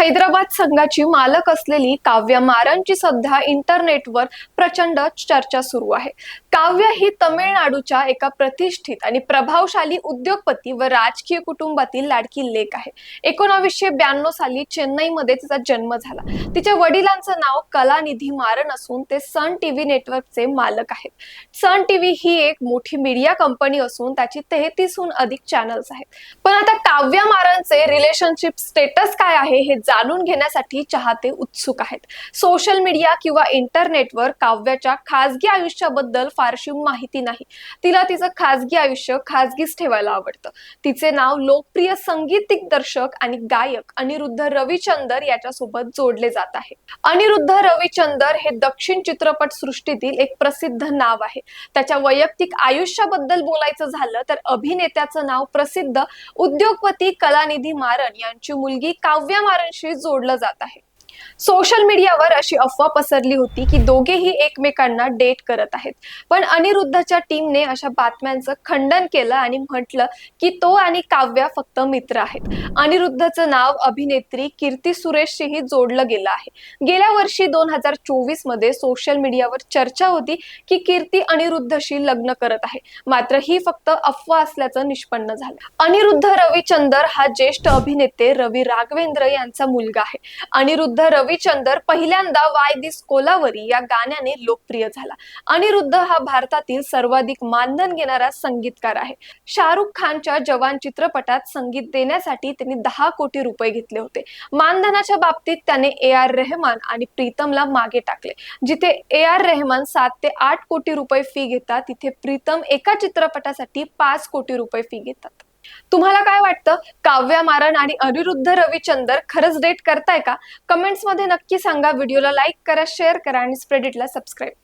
हैदराबाद संघाची मालक असलेली काव्य मारनची सध्या इंटरनेटवर प्रचंड चर्चा सुरू आहे. काव्य ही तमिळनाडूच्या एका प्रतिष्ठित आणि प्रभावशाली उद्योगपती व राजकीय कुटुंबातील लाडकी लेक आहे. एकोणावीसशे ब्याण्णव साली चेन्नईमध्ये तिचा जन्म झाला. तिच्या वडिलांचं नाव कलानिधी मारन असून ते सन टीव्ही नेटवर्कचे मालक आहेत. सन टीव्ही ही एक मोठी मीडिया कंपनी असून त्याची तेहतीसहून अधिक चॅनल्स आहेत. पण आता काव्या मारनचे रिलेशनशिप स्टेटस काय आहे हे जाणून घेण्यासाठी चाहते उत्सुक आहेत. सोशल मीडिया किंवा इंटरनेटवर काव्याच्या खासगी आयुष्याबद्दल फारशी माहिती नाही. तिला तिचं खासगी आयुष्य खासगीच ठेवायला आवडतं. तिचे नाव लोकप्रिय संगीत दिग्दर्शक आणि गायक अनिरुद्ध रविचंदर याच्यासोबत जोडले जात आहे. अनिरुद्ध रविचंदर हे दक्षिण चित्रपट सृष्टीतील एक प्रसिद्ध नाव आहे. त्याच्या वैयक्तिक आयुष्याबद्दल बोलायचं झालं तर अभिनेत्याचं नाव प्रसिद्ध उद्योगपती कलानिधी मारन यांची मुलगी काव्या मारनशी जोडलं जात आहे. सोशल मीडियावर अशी अफवा पसरली होती की दोघेही एकमेकांना डेट करत आहेत. पण अनिरुद्धच्या टीमने अशा बातम्यांचं खंडन केलं आणि म्हटलं की तो आणि काव्या फक्त मित्र आहेत. अनिरुद्धचं नाव अभिनेत्री कीर्ती सुरेशशीही जोडलं गेलं आहे. गेल्या वर्षी दोन हजार चोवीसमध्ये सोशल मीडियावर चर्चा होती की कीर्ती अनिरुद्धशी लग्न करत आहे. मात्र ही फक्त अफवा असल्याचं निष्पन्न झालं. अनिरुद्ध रविचंदर हा ज्येष्ठ अभिनेते रवी राघवेंद्र यांचा मुलगा आहे. अनिरुद्ध रविचंदर पहिल्यांदा वाय दिस कोलावरी या गाण्याने लोकप्रिय झाला. अनिरुद्ध हा भारतातील सर्वाधिक मानधन घेणारा संगीतकार आहे. शाहरुख खानच्या जवान चित्रपटात संगीत देण्यासाठी त्यांनी दहा कोटी रुपये घेतले होते. मानधनाच्या बाबतीत त्याने ए आर रेहमान आणि प्रीतमला मागे टाकले. जिथे ए आर रेहमान सात ते आठ कोटी रुपये फी घेतात तिथे प्रीतम एका चित्रपटासाठी पाच कोटी रुपये फी घेतात. तुम्हाला काय वाटतं? काव्या मारन आणि अनिरुद्ध रविचंदर खरंच डेट करताय का? कमेंट्समध्ये नक्की सांगा. व्हिडिओला लाईक करा शेअर करा आणि स्प्रेडिटला सबस्क्राईब करा.